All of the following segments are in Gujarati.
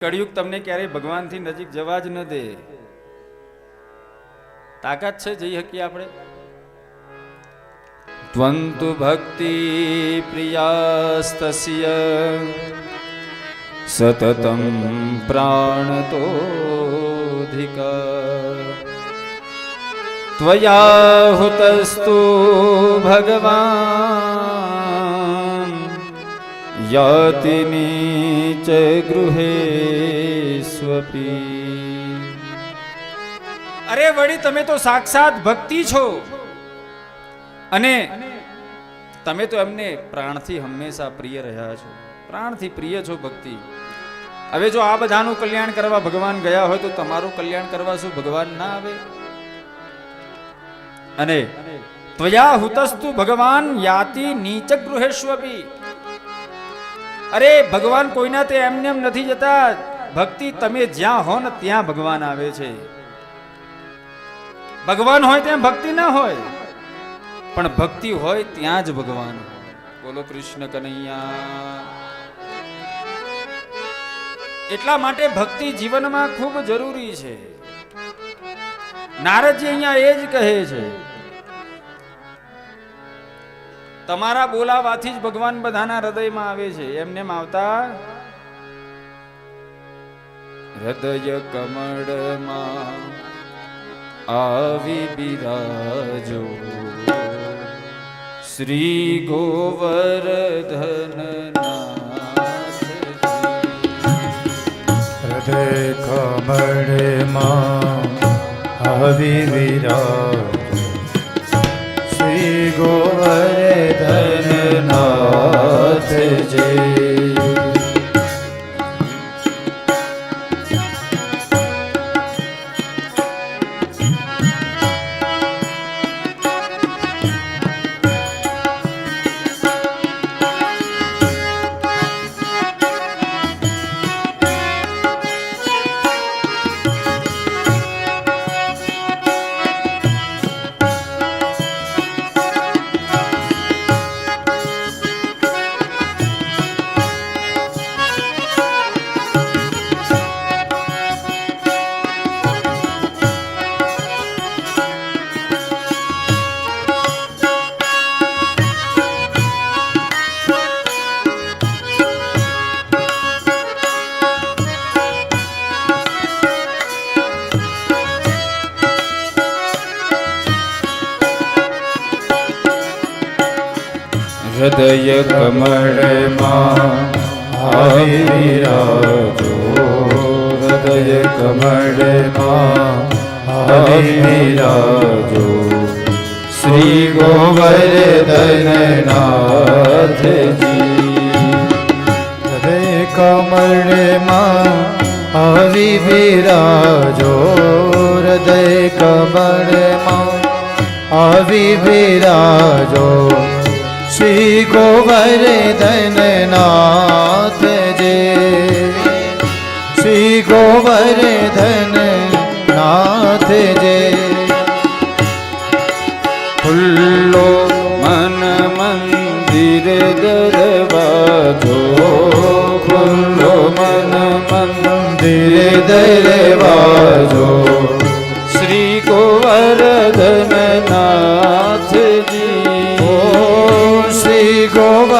કળિયુગ તમને ક્યારેય ભગવાનથી નજીક જવા જ ન દે. તાકાત છે જઈ શકીએ આપણે? ત્વંતુ ભક્તિ પ્રિયાસ્તસ્ય. સતતમ પ્રાણતોધિક. ત્વયા હુતસ્તુ ભગવાન. યાતિ નીચ ગૃહે સ્વપી અરે વળી તમે તો સાક્ષાત ભક્તિ છો. અને તમે તો એમને પ્રાણથી હંમેશા પ્રિય રહ્યા છો. પ્રાણથી પ્રિય છો ભક્તિ. હવે જો આ બધાનું કલ્યાણ કરવા ભગવાન ગયા હોય તો તમારું કલ્યાણ કરવા શું ભગવાન ના આવે? અને ત્વયા હુતસ્તુ ભગવાન યાતિ નીચ ગૃહેશ્વપી. અરે, ભગવાન કોઈના તે એમને એમ નથી જતા. ભક્તિ તમે જ્યાં હો ને ત્યાં ભગવાન આવે છે. ભગવાન હોય ત્યાં ભક્તિ ના હોય. પણ ભક્તિ હોય ત્યાં જ ભગવાન બોલો કૃષ્ણ કનૈયા. એટલા માટે ભક્તિ જીવનમાં ખૂબ જરૂરી છે. નારદજી અહીંયા એ જ કહે છે. તમારા બોલાવાથી જ ભગવાન બધાના હૃદયમાં આવે છે. એમને એમ આવતા? હૃદય કમળમાં આવી બિરાજો. શ્રી ગોવર્ધન હૃદય કમળમાં આવી બિરાજો. શ્રી ગોવર્ધન નાથ જય હૃદય કમળમાં આવી વિરાજો હૃદય કમળમાં આવી વિરાજો શ્રી ગોવર્ધન નાથજી હૃદય કમળમાં આવી વિરાજો હૃદય કમળમાં આવી વિરાજો શ્રી ગોવર્ધન નાથ જે. શ્રી ગોવર્ધન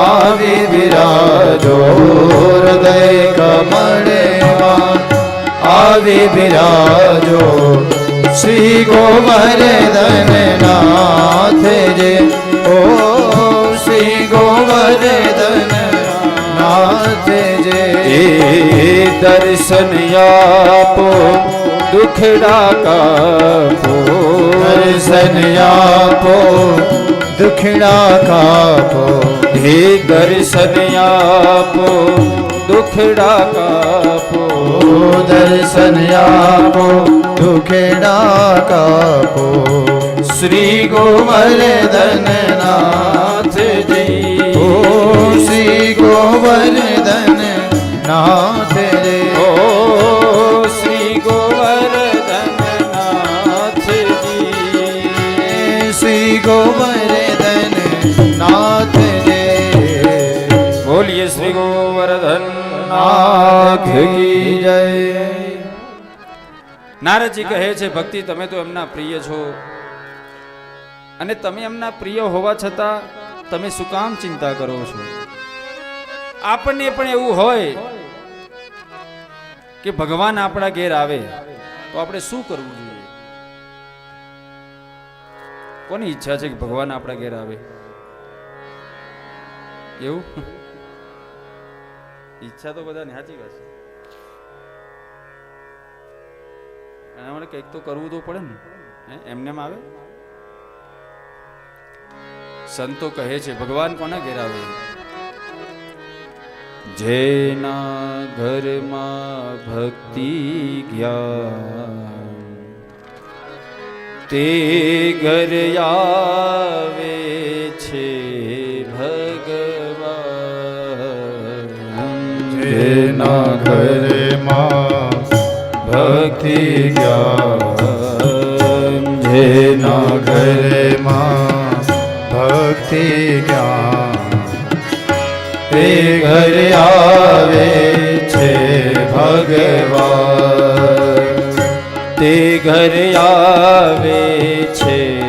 આવી વિરાજો હૃદય કમળેવા આવી વિરાજો શ્રી ગોવર્ધન નાથ જે. ઓ શ્રી ગોવર્ધન નાથ જે. દર્શન આપો દુખડા કાપો દર્શન આપો દુખડા કાપો. હે દર્શન આપો દુખડા કાપો. દર્શન આપો દુખડા કાપો. શ્રી ગોવર્ધન નાથજી ઓ શ્રી ગોવર્ધન નાથ કી કહે છે, ભક્તિ, તમે તો એમના પ્રિય છો. અને તમે એમના પ્રિય હોવા છતાં તમે શું કામ ચિંતા કરો છો? આપણને પણ એવું હોય કે ભગવાન આપણા ઘેર આવે તો આપણે શું કરવું જોઈએ? કોની ઈચ્છા છે કે ભગવાન આપણા ઘેર આવે? એવું? ઈચ્છા તો બધાની સાચી વાત છે એના માટે કંઈક તો કરવું તો પડે ને એમને આવે સંતો કહે છે ભગવાન કોને ઘેરાવે જેના ઘરમાં ભક્તિ જ્ઞાન તે ઘર આવે છે જેના ઘરમાં ભક્તિ જ્ઞાન. જેના ઘરમાં ભક્તિ જ્ઞાન. તે ઘરે આવે છે ભગવાન. તે ઘરે આવે છે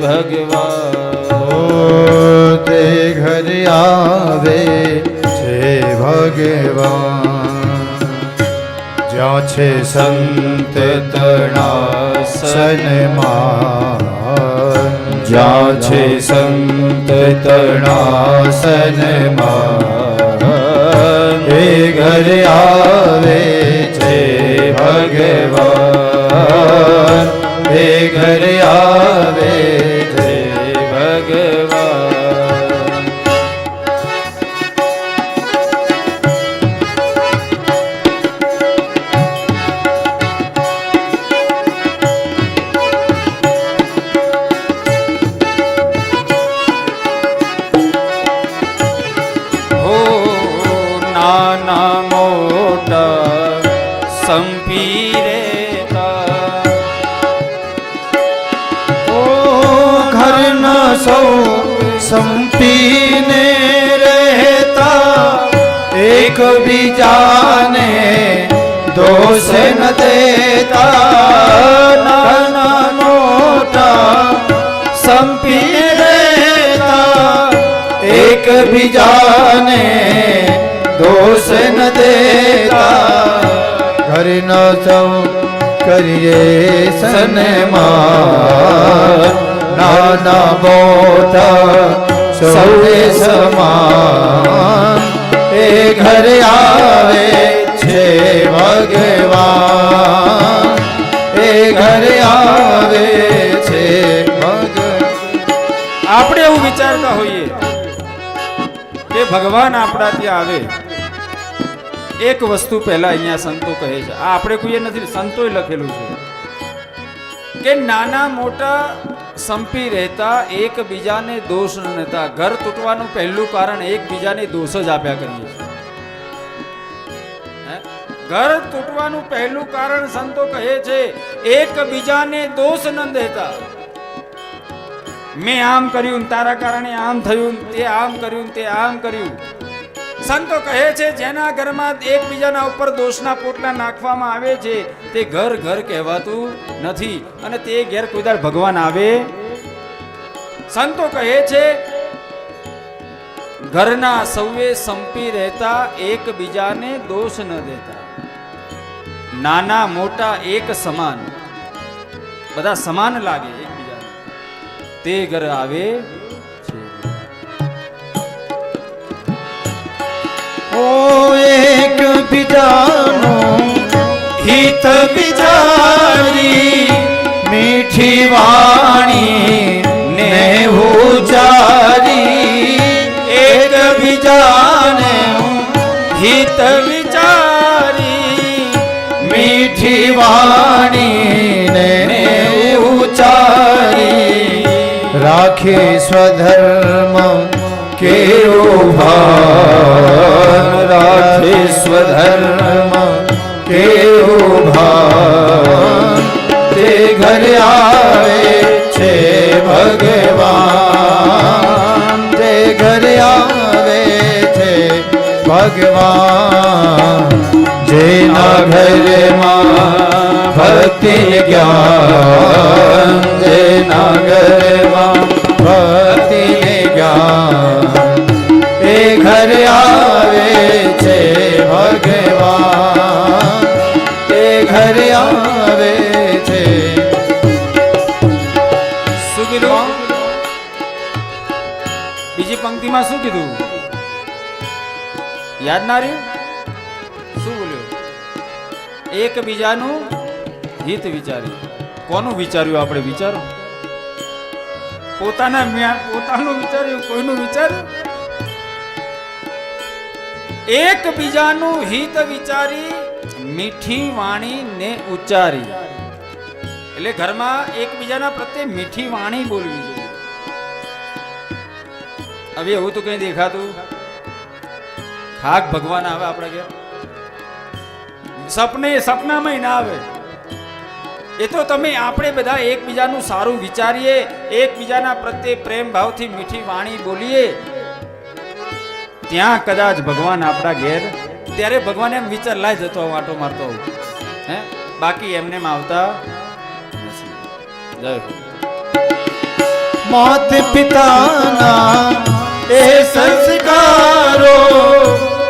ભગવાન. ભગવાન જ્યાં છે સંત તણાસનમાં જ્યાં છે સંત તણાસનમાં એ ઘર આવે છે ભગવાન. એ ઘર આવે સૌ સંપીને રહેતા એક બીજાને દોષ ન દેતા. નાના મોટા સંપીને રહેતા એક બીજાને દોષ ન દેતા. ઘરના સૌ કરીએ સન્માન. નાના મોટા સૌએ સમાન. એ ઘરે આવે છે ભગવાન. એ ઘરે આવે છે આપણે એવું વિચારતા હોઈએ કે ભગવાન આપણા ત્યાં આવે. એક વસ્તુ પહેલા અહીંયા સંતો કહે છે. આ આપણે કોઈએ નથી, સંતોએ લખેલું છે કે નાના મોટા સંપી રહેતા એકબીજાને દોષ ન નતા ઘર તૂટવાનું પહેલું કારણ એકબીજાને દોષ જ આપ્યા કરીએ છીએ. ઘર તૂટવાનું પહેલું કારણ સંતો કહે છે, એકબીજાને દોષ ન દેતા. મેં આમ કર્યું તારા કારણે આમ થયું તે આમ કર્યું તે આમ કર્યું. સંતો કહે છે, જેના ઘરમાં એકબીજાના ઉપર દોષના પોટલા નાખવામાં આવે છે, તે ઘર ઘર કહેવાતું નથી અને તે ઘેર કોઈદાર ભગવાન આવે સંતો કહે છે, ઘરના સૌએ સંપી રહેતા, એકબીજાને દોષ ન દેતા. નાના મોટા એક સમાન. બધા સમાન લાગે એકબીજાને. તે ઘર આવે એક બીજાનો હિત વિચારી, મીઠી વાણી ને ઉચારી એક બીજાને હિત વિચારી, મીઠી વાણીને ઉચારી રાખે સ્વધર્મ કેરો ભાન કેવું કેવો ભાન તે ઘરે આવે છે ભગવાન તે ઘર આવે છે ભગવાન જેના ઘરમાં ભક્તિ જ્ઞાન પંક્તિમાં શું કીધું? યાદ ના રહ્યું? શું બોલ્યો? એકબીજાનું હિત વિચાર્યું. કોનું વિચાર્યું આપણે વિચારો? પોતાના પોતાનું વિચાર્યું, કોઈનું વિચાર્યું? એકબીજાનું હિત વિચારી મીઠી વાણી ને ઉચ્ચારી. એટલે ઘરમાં એકબીજાના પ્રત્યે મીઠી વાણી બોલવી જોઈએ. હવે એવું તો કઈ દેખાતું. ખાક ભગવાન આવે આપણા ઘેર. સપને સપનામાં ના આવે. એ તો તમે આપણે બધા એકબીજાનું સારું વિચારીએ, એકબીજાના પ્રત્યે પ્રેમ ભાવથી મીઠી વાણી બોલીએ. ત્યાં કદાચ ભગવાન આપણા ઘેર, ત્યારે ભગવાન એમ વિચાર, લાય જતો આવું મારતો હે? બાકી એમને એમ આવતા નથી. જય મોત પિતાના એ સંસ્કારો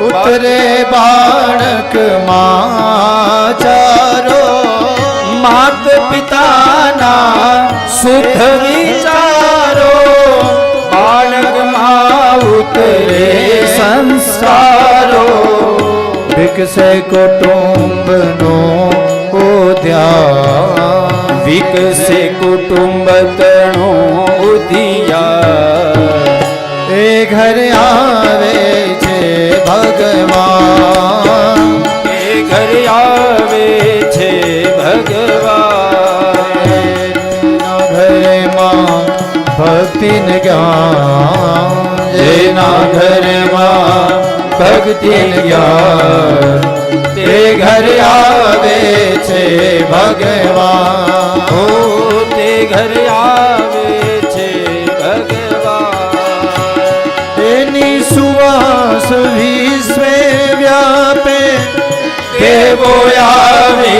ઉતરે બાળક ચારો માત પિતાના શુદ્ધ વિચારો બાળકમાં ઉતરે સંસ્કારો. વિકસે કુટુંબનો ઉદ્યાન. વિકસે કુટુંબ તણો ઉધિયા. એ ઘર આવે છે ભગવાન. એ ઘર આવે છે ભગવાન. ઘરમાં ભક્તિન જ્ઞાન જેના ઘરમાં ભક્તિન જ્ઞાન તે ઘર આવે છે ભગવાન. ઓ તે ઘર આવે વિશ્વે વ્યાપે દેવો આવે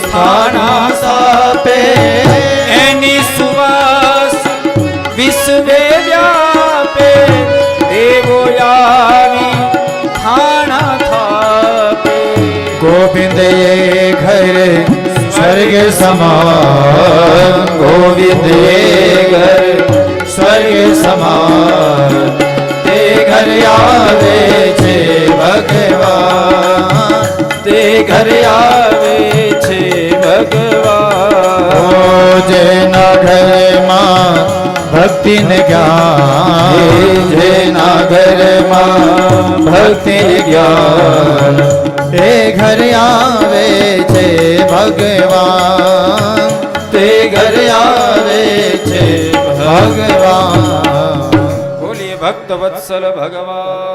સ્થાના સાપે એની સુવાસ વિશ્વે વ્યાપે દેવો આવી થાણા થાપે ગોવિંદ એ ઘર સ્વર્ગ સમાન ગોવિંદ એ ભગવાન. તે ઘરે આવે છે ભગવા જેના ઘરમાં ભક્તિ ને જ્ઞાન જેના ઘરમાં ભક્તિ ને જ્ઞાન. તે ઘરે આવે છે ભગવાન. તે ઘરે આવે છે ભગવાન. બોલીએ ભક્ત વત્સલ ભગવાન.